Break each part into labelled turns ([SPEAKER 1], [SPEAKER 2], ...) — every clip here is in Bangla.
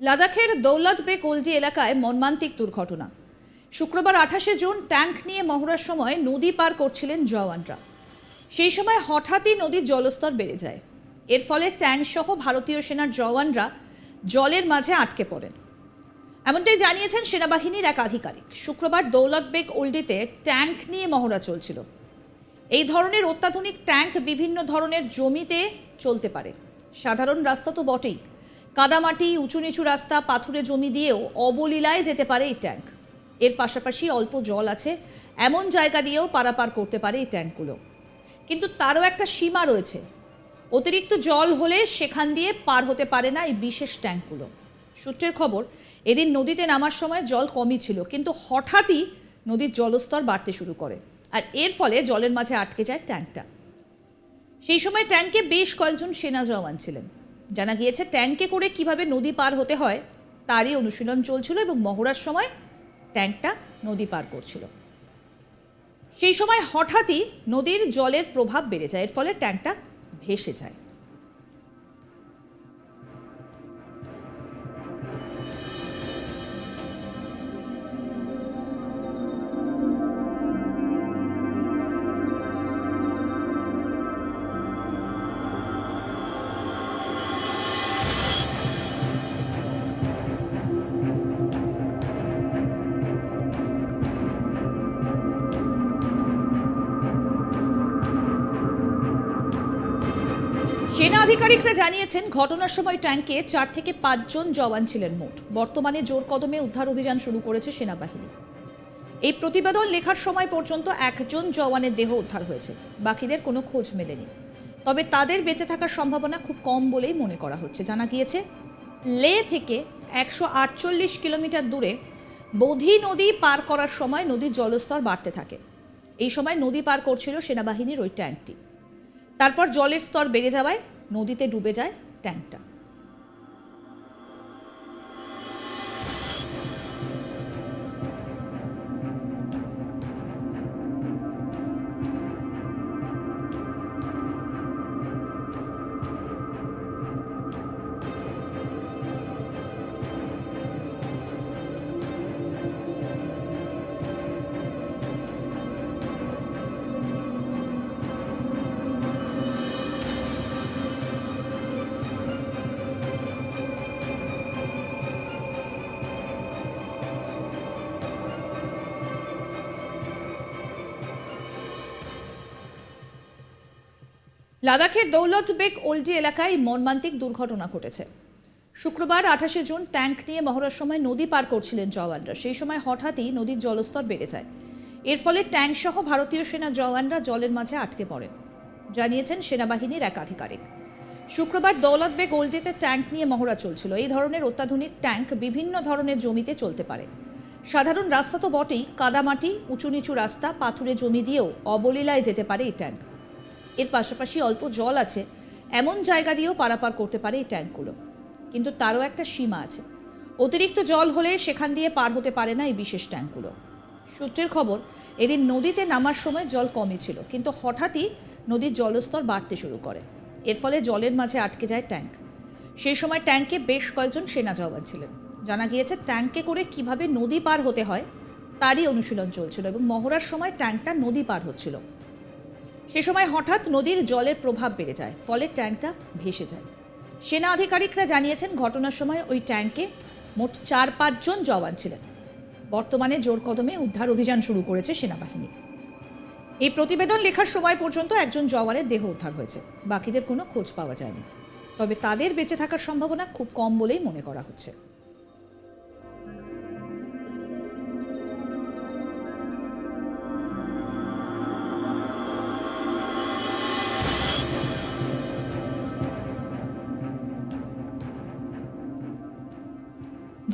[SPEAKER 1] লাদাখের দৌলত বেগ ওল্ডি এলাকায় মর্মান্তিক দুর্ঘটনা। শুক্রবার আঠাশে জুন ট্যাঙ্ক নিয়ে মহড়ার সময় নদী পার করছিলেন জওয়ানরা। সেই সময় হঠাৎই নদীর জলস্তর বেড়ে যায়। এর ফলে ট্যাঙ্ক সহ ভারতীয় সেনার জওয়ানরা জলের মাঝে আটকে পড়েন। এমনটাই জানিয়েছেন সেনাবাহিনীর এক আধিকারিক। শুক্রবার দৌলত বেগ ওল্ডিতে ট্যাঙ্ক নিয়ে মহড়া চলছিল। এই ধরনের অত্যাধুনিক ট্যাঙ্ক বিভিন্ন ধরনের জমিতে চলতে পারে। সাধারণ রাস্তা তো বটেই। কাদামাটি উঁচু নিচু রাস্তা, পাথুরে জমি দিয়েও অবলীলায় যেতে পারে এই ট্যাঙ্ক। এর পাশাপাশি অল্প জল আছে, এমন জায়গা দিয়েও পারাপার করতে পারে এই ট্যাঙ্কগুলো। কিন্তু তারও একটা সীমা রয়েছে। অতিরিক্ত জল হলে সেখান দিয়ে পার হতে পারে না এই বিশেষ ট্যাঙ্কগুলো। সূত্রের খবর, এদিন নদীতে নামার সময় জল কমই ছিল, কিন্তু হঠাৎই নদীর জলস্তর বাড়তে শুরু করে। আর এর ফলে জলের মাঝে আটকে যায় ট্যাঙ্কটা। সেই সময় ট্যাঙ্কে বেশ কয়েকজন সেনা জওয়ান ছিলেন। জানা গিয়েছে, ট্যাঙ্কে করে কীভাবে নদী পার হতে হয় তারই অনুশীলন চলছিল এবং মহড়ার সময় ট্যাঙ্কটা নদী পার করছিল। সেই সময় হঠাৎই নদীর জলের প্রভাব বেড়ে যায়, এর ফলে ট্যাঙ্কটা ভেসে যায়। সেনা আধিকারিকরা জানিয়েছেন, ঘটনার সময় ট্যাঙ্কে চার থেকে পাঁচজন জওয়ান ছিলেন মোট। বর্তমানে জোর কদমে উদ্ধার অভিযান শুরু করেছে সেনাবাহিনী। এই প্রতিবেদন লেখার সময় পর্যন্ত একজন জওয়ানের দেহ উদ্ধার হয়েছে। বাকিদের কোনো খোঁজ মেলেনি। তবে তাদের বেঁচে থাকার সম্ভাবনা খুব কম বলেই মনে করা হচ্ছে। জানা গিয়েছে, লে থেকে একশো আটচল্লিশ কিলোমিটার দূরে বোধি নদী পার করার সময় নদীর জলস্তর বাড়তে থাকে। এই সময় নদী পার করছিল সেনাবাহিনীর ওই ট্যাঙ্কটি। তারপর জলের স্তর বেড়ে যাওয়ায় নদীতে ডুবে যায় ট্যাঙ্কটা। লাদাখের দৌলত বেগ ওল্ডি এলাকায় মর্মান্তিক দুর্ঘটনা ঘটেছে। শুক্রবার আঠাশে জুন ট্যাঙ্ক নিয়ে মহড়ার সময় নদী পার করছিলেন জওয়ানরা। সেই সময় হঠাৎই নদীর জলস্তর বেড়ে যায়। এর ফলে ট্যাঙ্ক সহ ভারতীয় সেনা জওয়ানরা জলের মাঝে আটকে পড়েন, জানিয়েছেন সেনাবাহিনীর এক আধিকারিক। শুক্রবার দৌলত বেগ ওল্ডিতে ট্যাঙ্ক নিয়ে মহড়া চলছিল। এই ধরনের অত্যাধুনিক ট্যাঙ্ক বিভিন্ন ধরনের জমিতে চলতে পারে। সাধারণ রাস্তা তো বটেই, কাদামাটি, উঁচু নিচু রাস্তা, পাথুরে জমি দিয়েও অবলীলায় যেতে পারে এই ট্যাঙ্ক। এর পাশাপাশি অল্প জল আছে, এমন জায়গা দিয়েও পারাপার করতে পারে এই ট্যাঙ্কগুলো। কিন্তু তারও একটা সীমা আছে। অতিরিক্ত জল হলে সেখান দিয়ে পার হতে পারে না এই বিশেষ ট্যাঙ্কগুলো। সূত্রের খবর, এদিন নদীতে নামার সময় জল কমই ছিল, কিন্তু হঠাৎই নদীর জলস্তর বাড়তে শুরু করে। এর ফলে জলের মাঝে আটকে যায় ট্যাঙ্ক। সেই সময় ট্যাঙ্কে বেশ কয়েকজন সেনা জওয়ান ছিলেন। জানা গিয়েছে, ট্যাঙ্কে করে কীভাবে নদী পার হতে হয়, তারই অনুশীলন চলছিল এবং মহড়ার সময় ট্যাঙ্কটা নদী পার হচ্ছিল। সে সময় হঠাৎ নদীর জলের প্রভাব বেড়ে যায়, ফলে ট্যাঙ্কটা ভেসে যায়। সেনা আধিকারিকরা জানিয়েছেন, ঘটনার সময় ওই ট্যাঙ্কে মোট চার পাঁচজন জওয়ান ছিলেন। বর্তমানে জোর কদমে উদ্ধার অভিযান শুরু করেছে সেনাবাহিনী। এই প্রতিবেদন লেখার সময় পর্যন্ত একজন জওয়ানের দেহ উদ্ধার হয়েছে। বাকিদের কোনো খোঁজ পাওয়া যায়নি। তবে তাদের বেঁচে থাকার সম্ভাবনা খুব কম বলেই মনে করা হচ্ছে।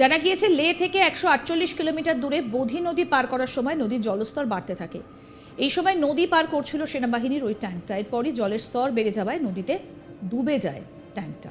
[SPEAKER 1] জানা গিয়েছে, লে থেকে একশো আটচল্লিশ কিলোমিটার দূরে বোধি নদী পার করার সময় নদীর জলস্তর বাড়তে থাকে। এই সময় নদী পার করছিল সেনাবাহিনীর ওই ট্যাঙ্কটা। এরপরই জলের স্তর বেড়ে যাওয়ায় নদীতে ডুবে যায় ট্যাঙ্কটা।